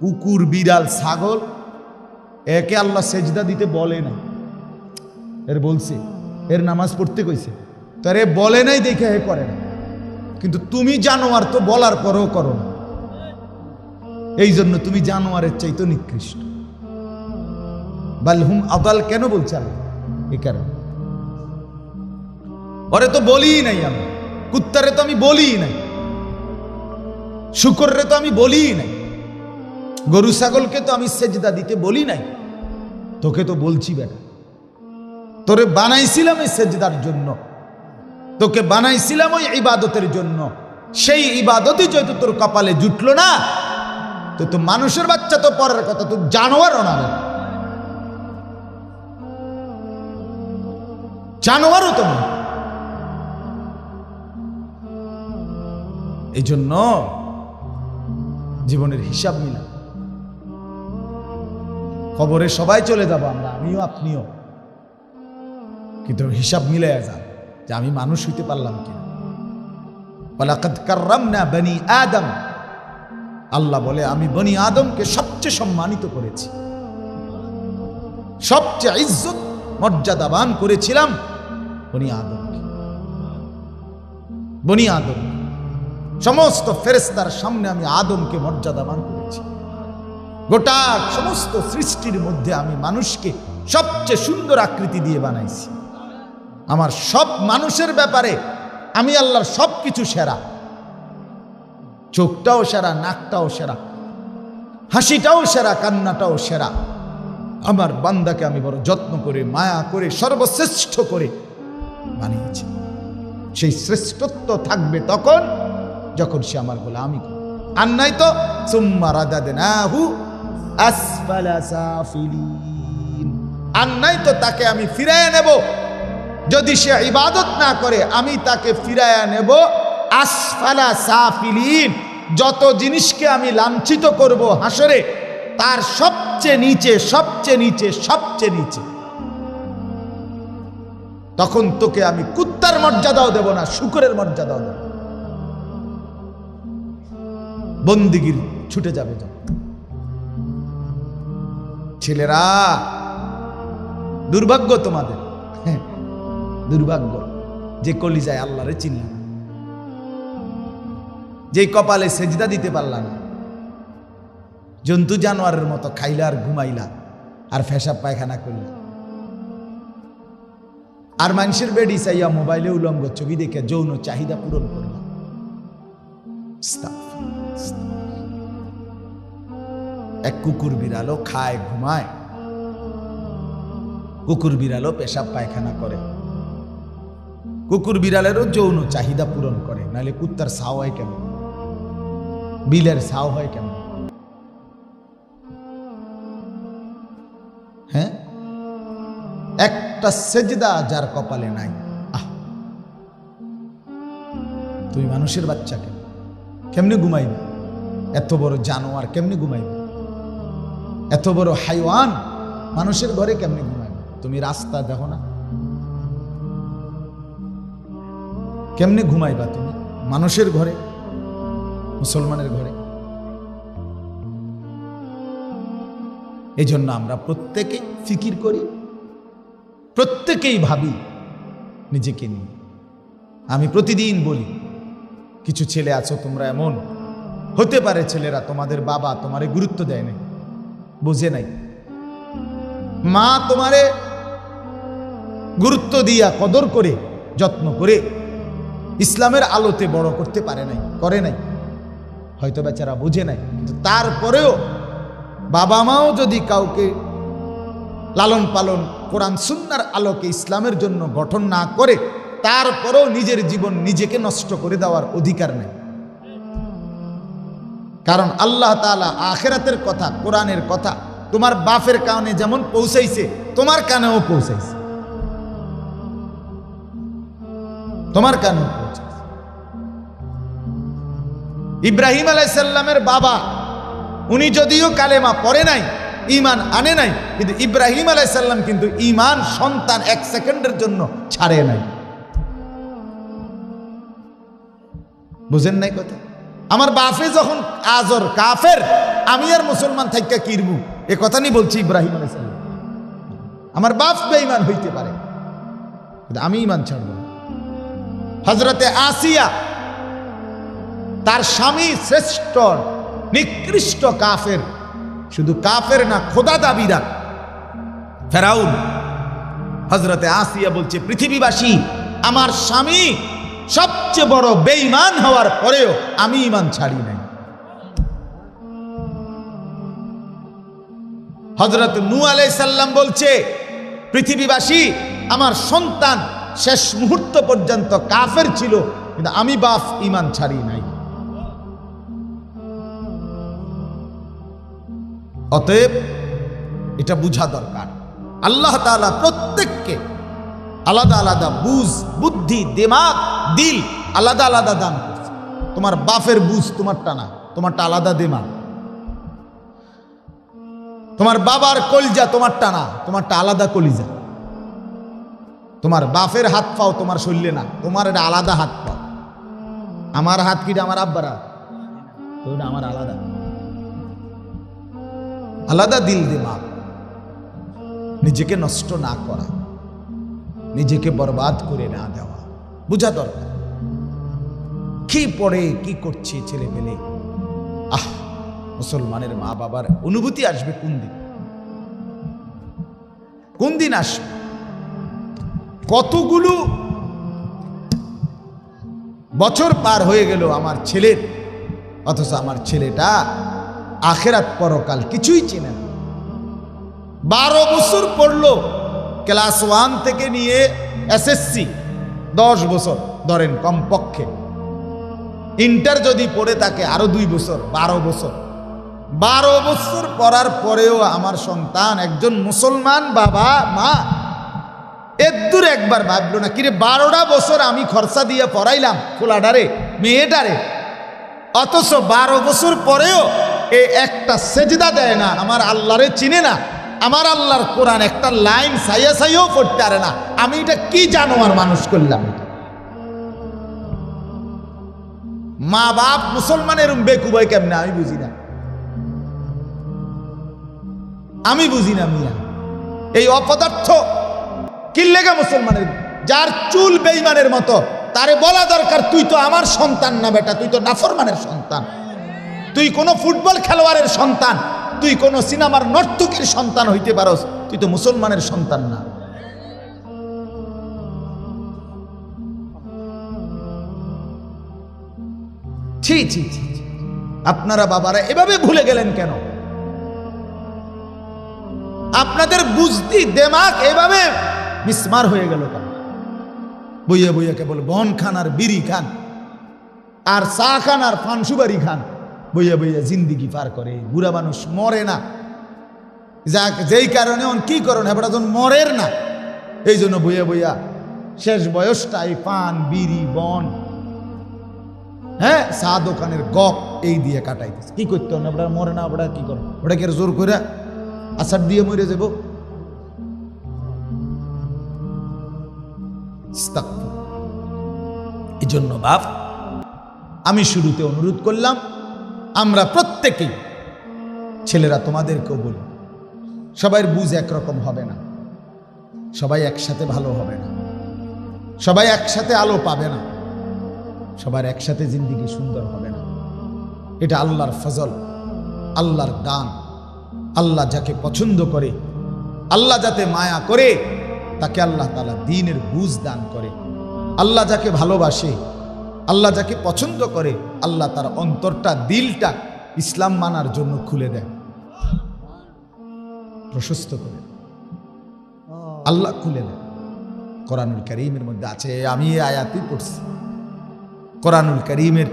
কুকুর, বিড়াল, ছাগল, একে আল্লাহ সেজদা দিতে বলে না এর বলছে, এর নামাজ পড়তে কইছে। তার এ বলে নাই দেখে হে করে না। কিন্তু তুমি জানোয়ার তো বলার পরেও করো না। এই জন্য তুমি জানোয়ারের চাইতো নিকৃষ্ট। বালহুম আদাল কেন বলছে আল্লাহ? এ কারণে। ওরে তো বলি নাই আমি। কুত্তারে তো আমি বলি নাই। শুকররে তো আমি বলি নাই। গরু ছাগলকে তো আমি সেজদা দিতে বলি নাই। তোকে তো বলছি বেটা। তোরে বানাইছিলাম এই সেজদার জন্য। তোকে বানাইছিলাম ওই ইবাদতের জন্য। সেই ইবাদতই যেহেতু তোর কপালে জুটলো না, তো তো মানুষের বাচ্চা তো পরের কথা তো জানোয়ারও না জানোয়ারও তো না। এই জন্য জীবনের হিসাব মিলা খবরে সবাই চলে যাব আমরা, আমিও আপনিও। কিন্তু হিসাব মিলে যান যে আমি মানুষ হইতে পারলাম বনি আদম। আল্লাহ বলে, আমি বনি আদমকে সবচেয়ে সম্মানিত করেছি। সবচেয়ে ইজ্জত, মর্যাদাবান করেছিলাম বনি আদমকে। বনি আদম সমস্ত ফেরেস্তার সামনে আমি আদমকে মর্যাদাবান করেছি। গোটা সমস্ত সৃষ্টির মধ্যে আমি মানুষকে সবচেয়ে সুন্দর আকৃতি দিয়ে বানাইছি। আমার সব মানুষের ব্যাপারে আমি আল্লাহর সব কিছু সেরা। চোখটাও সেরা, নাকটাও সেরা, হাসিটাও সেরা, কান্নাটাও সেরা। আমার বান্দাকে আমি বড় যত্ন করে, মায়া করে, সর্বশ্রেষ্ঠ করে বানিয়েছি। সেই শ্রেষ্ঠত্ব থাকবে তখন যখন সে আমার গোলামি করবে। আর নাই তো, সুম্মা রাদাদনাহু আসফালা সাফিলিন। আর নাই তো তাকে আমি ফিরায় নেব। যদি সে ইবাদত না করে, আমি তাকে ফিরায়া নেব। আসফালা সাফিলিন, যত জিনিসকে আমি লাঞ্ছিত করব হাসরে, তার সবচেয়ে নিচে সবচেয়ে নিচে সবচেয়ে নিচে। তখন তোকে আমি কুত্তার মর্যাদাও দেব না, শুকুরের মর্যাদাও দেব বন্দিগির ছুটে যাবে যখন। ছেলেরা, দুর্ভাগ্য তোমাদের। দুর্ভাগ্য, যে কলিজায় আল্লাহরে চিনলাম। যে কপালে সেজদা দিতে পারলা না জন্তু জানোয়ারের মতো খাইলা আর ঘুমাইলা আর ফেসাব পায়খানা করলা। আর মানুষের বেডি চাইয়া মোবাইলে উলঙ্গ ছবি দেখে যৌন চাহিদা পূরণ করলাম। এক কুকুর বিড়ালও খায়, ঘুমায়। কুকুর বিড়ালও পেশাব পায়খানা করে। কুকুর বিড়ালেরও যৌন চাহিদা পূরণ করে, নাহলে কুত্তার সাও হয় কেমন? বিলের সাও হয় কেমন? হ্যাঁ? একটা সেজদা যার কপালে নাই। আহ! তুমি মানুষের বাচ্চাকে কেমনে ঘুমাইবে? এত বড় জানোয়ার কেমনে ঘুমাইবে? এত বড় হাইওয়ান, মানুষের ঘরে কেমনে ঘুমাইবে তুমি রাস্তা দেখো না? কেমনে ঘুমাইবা তুমি? মানুষের ঘরে? মুসলমানের ঘরে? এই জন্য আমরা প্রত্যেকে ফিকির করি, প্রত্যেকেই ভাবি নিজেকে নিয়ে। আমি প্রতিদিন বলি, কিছু ছেলে আছো, তোমরা এমন? হতে পারে ছেলেরা তোমাদের বাবা তোমারে গুরুত্ব দেয় নাই। বুঝে নাই। মা তোমারে গুরুত্ব দিয়া কদর করে, যত্ন করে ইসলামের আলোতে বড় করতে পারে নাই, করে নাই। হয়তো বেচারা বুঝে নাই, কিন্তু তারপরেও বাবা মাও যদি কাউকে লালন পালন, কোরআন সুন্নার আলোকে ইসলামের জন্য গঠন না করে, তারপরেও নিজের জীবন নিজেকে নষ্ট করে দেওয়ার অধিকার নেই। কারণ আল্লাহ তাআলা আখেরাতের কথা, কোরআনের কথা, তোমার বাপের কারণে যেমন পৌঁছাইছে, তোমার কানেও পৌঁছাইছে। তোমার কানেও ইব্রাহিম আলাইসাল্লামের বাবা, উনি যদিও কালেমা পড়ে নাই ইমান আনে নাই, কিন্তু ইব্রাহিম আলাইসাল্লাম কিন্তু ইমান সন্তান এক সেকেন্ডের জন্য ছাড়ে নাই। বুঝেন নাই কথা? আমার বাপে যখন আজর কাফের, আমি আর মুসলমান থাইকা কিরমু এ কথা নিয়ে বলছি ইব্রাহিম আলাইসাল্লাম আমার বাপ বেঈমান হইতে পারে আমি ইমান ছাড়ব হজরতে আসিয়া তার স্বামী শ্রেষ্ঠ, নিকৃষ্ট কাফের, শুধু কাফের না, খোদা দাবিদার। ফেরাউন হজরতে আসিয়া বলছে, পৃথিবীবাসী, আমার স্বামী সবচেয়ে বড় বেঈমান হওয়ার পরেও আমি ইমান ছাড়ি নাই। হজরত নু আলাই সাল্লাম বলছে, পৃথিবীবাসী, আমার সন্তান শেষ মুহূর্ত পর্যন্ত কাফের ছিল, কিন্তু আমি বাপ ইমান ছাড়ি নাই। অতএব এটা বুঝা দরকার। আল্লাহ তাআলা প্রত্যেককে আলাদা আলাদা বুঝ, বুদ্ধি, দিমাগ দিল আলাদা আলাদা দান তোমার বাপের বুঝ তোমারটা না, তোমারটা আলাদা দেমা তোমার বাবার কলিজা তোমারটা না, তোমারটা আলাদা কলিজা। তোমার বাপের হাত পাও তোমার শরীরে না, তোমার এটা আলাদা হাত পাও। আমার হাত কিটা আমার আব্বার? আমার আলাদা। আলাদা দিল দিমাগ। নিজেকে নষ্ট না করা, নিজেকে বরবাদ করে না দেওয়া। বুঝা দরকার। কি পড়ে, কি করছে ছেলে পেলে? আহ, মুসলমানের মা বাবার অনুভূতি আসবে কোন দিন? কোন দিন আসবে? কতগুলো বছর পার হয়ে গেল আমার ছেলের, অথচ আমার ছেলেটা আখেরাত পরকাল কিছুই চেনে না। বারো বছর পড়ল, ক্লাস ওয়ান থেকে নিয়ে এসএসসি। দশ বছর, ধরেন কমপক্ষে। ইন্টার যদি পড়ে থাকে আরও দুই বছর, বারো বছর। বারো বছর পড়ার পরেও আমার সন্তান একজন মুসলমান বাবা, মা। এদুর একবার ভাবলো না, কিরে, বারোটা বছর আমি খরচা দিয়ে পড়াইলাম খোলাডারে মেয়েটারে। অথচ বারো বছর পরেও এ একটা সেজদা দেয় না, আমার আল্লাহরে চিনে না। আমার আল্লাহর কোরআন একটা লাইন সাইয়া সাইয়াও পড়তে পারে না। আমি এটা কি জানো আর মানুষ করলাম? মা বাপ মুসলমানের বেকুবাই কেমনে? আমি বুঝি না। আমি বুঝি না মিয়া। এই অপদার্থ কিল্লেগা মুসলমানের? যার চুল বেইমানের মতো, তারে বলা দরকার, তুই তো আমার সন্তান না বেটা, তুই তো নাফরমানের সন্তান। তুই কোনো ফুটবল খেলোয়াড়ের সন্তান তুই কোনো সিনেমার নর্তকীর সন্তান হইতে পারস, তুই তো মুসলমানের সন্তান না। ছি ছি ছি। আপনারা বাবারা এভাবে ভুলে গেলেন কেন? আপনাদের বুঝতি দেমাক এভাবে মিসমার হয়ে গেল কেন? বইয়া বইয়া কেবল বন খান আর বিড়ি খান, আর চা খান আর ফানসুবারি খান। বইয়া বইয়া জিন্দিগি পার করে। বুড়া মানুষ মরে না। যাক, যেই কারণে অন কি করণ হেবড়া যখন মরের না। এই জন্য বইয়া বইয়া শেষ বয়সটাই পান, বিড়ি, বন হ্যাঁ চা দোকানের গপ এই দিয়ে কাটাইতেছে। কি করতে হবে? ওটা মরে না ওটা কি করে ওটা কি আর জোর করে আষাঢ় দিয়ে মরে যাব। এই জন্য বাপ, আমি শুরুতে অনুরোধ করলাম আমরা প্রত্যেকেই ছেলেরা তোমাদেরকেও বলি, সবাইয়ের বুঝ একরকম হবে না, সবাই একসাথে ভালো হবে না, সবাই একসাথে আলো পাবে না, সবার একসাথে জিন্দিগি সুন্দর হবে না। এটা আল্লাহর ফজল, আল্লাহর দান, আল্লাহ যাকে পছন্দ করে, আল্লাহ যাতে মায়া করে, তাকে আল্লাহ তালা দিনের বুঝ দান করে। আল্লাহ যাকে ভালোবাসে আল্লাহ যাকে পছন্দ করে, আল্লাহ তার অন্তরটা, দিলটা ইসলাম মানার জন্য খুলে দেয়। প্রশস্ত করে। আল্লাহ খুলে দেয়। কোরআনুল করিমের মধ্যে আছে, আমি এই আয়াতই পড়ছি। কোরআনুল করিমের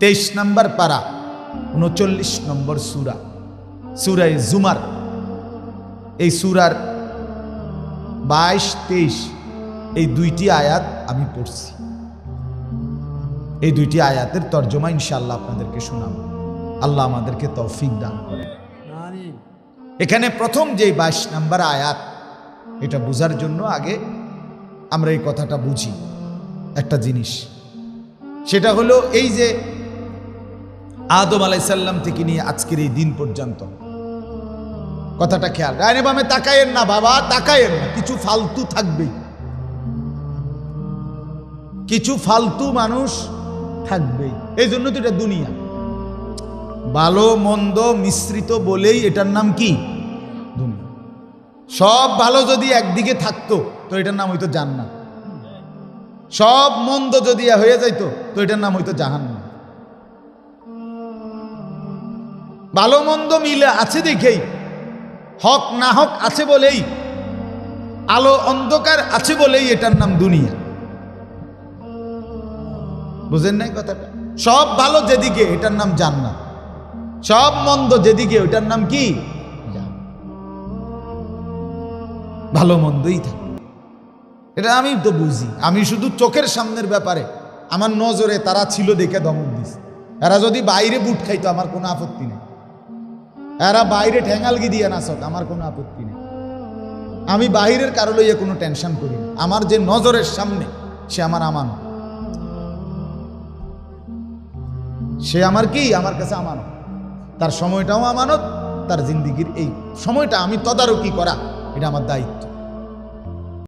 তেইশ নম্বর পারা, উনচল্লিশ নম্বর সুরা সুরাই জুমার। এই সুরার বাইশ, তেইশ, এই দুইটি আয়াত আমি পড়ছি। এই দুইটি আয়াতের তর্জমা ইনশাআল্লাহ আপনাদেরকে শোনাব। আল্লাহ আমাদেরকে তৌফিক দান করে এখানে প্রথম যে বাইশ নাম্বার আয়াত এটা বোঝার জন্য আগে আমরা এই কথাটা বুঝি। একটা জিনিস সেটা হলো এই যে আদম আলাইসাল্লাম থেকে নিয়ে আজকের এই দিন পর্যন্ত। কথাটা খেয়াল ডাইনে বামে তাকায়েন না বাবা তাকায়েন না কিছু ফালতু থাকবেই। কিছু ফালতু মানুষ থাকবেই। এই জন্য তো এটা দুনিয়া। ভালো, মন্দ, মিশ্রিত বলেই এটার নাম কি? দুনিয়া। সব ভালো যদি একদিকে থাকতো, তো এটার নাম হইতো জান্নাত। সব মন্দ যদি হয়ে যাইতো, তো এটার নাম হইতো জাহান্নাম। ভালো, মন্দ মিলে আছে দেখেই। হক, না হক আছে বলেই। আলো, অন্ধকার আছে বলেই এটার নাম দুনিয়া। বুঝেন নাই কথাটা? সব ভালো যেদিকে, এটার নাম জান্নাত। সব মন্দ যেদিকে, ওটার নাম কি। ভালো মন্দই থাকে। এটা আমি তো বুঝি। আমি শুধু চোখের সামনের ব্যাপারে, আমার নজরে তারা ছিল দেখে দমক দিস এরা যদি বাইরে বুট খাইতো, আমার কোনো আপত্তি নেই। এরা বাইরে ঠেঙ্গালগি দিয়ে নাচক আমার কোনো আপত্তি নেই। আমি বাহিরের কারও লইয়ে কোনো টেনশন করি না। আমার যে নজরের সামনে, সে আমার আমানত। সে আমার কি? আমার কাছে আমানত। তার সময়টাও আমানত, তার জিন্দিগির এই সময়টা আমি তদারকি করা, এটা আমার দায়িত্ব।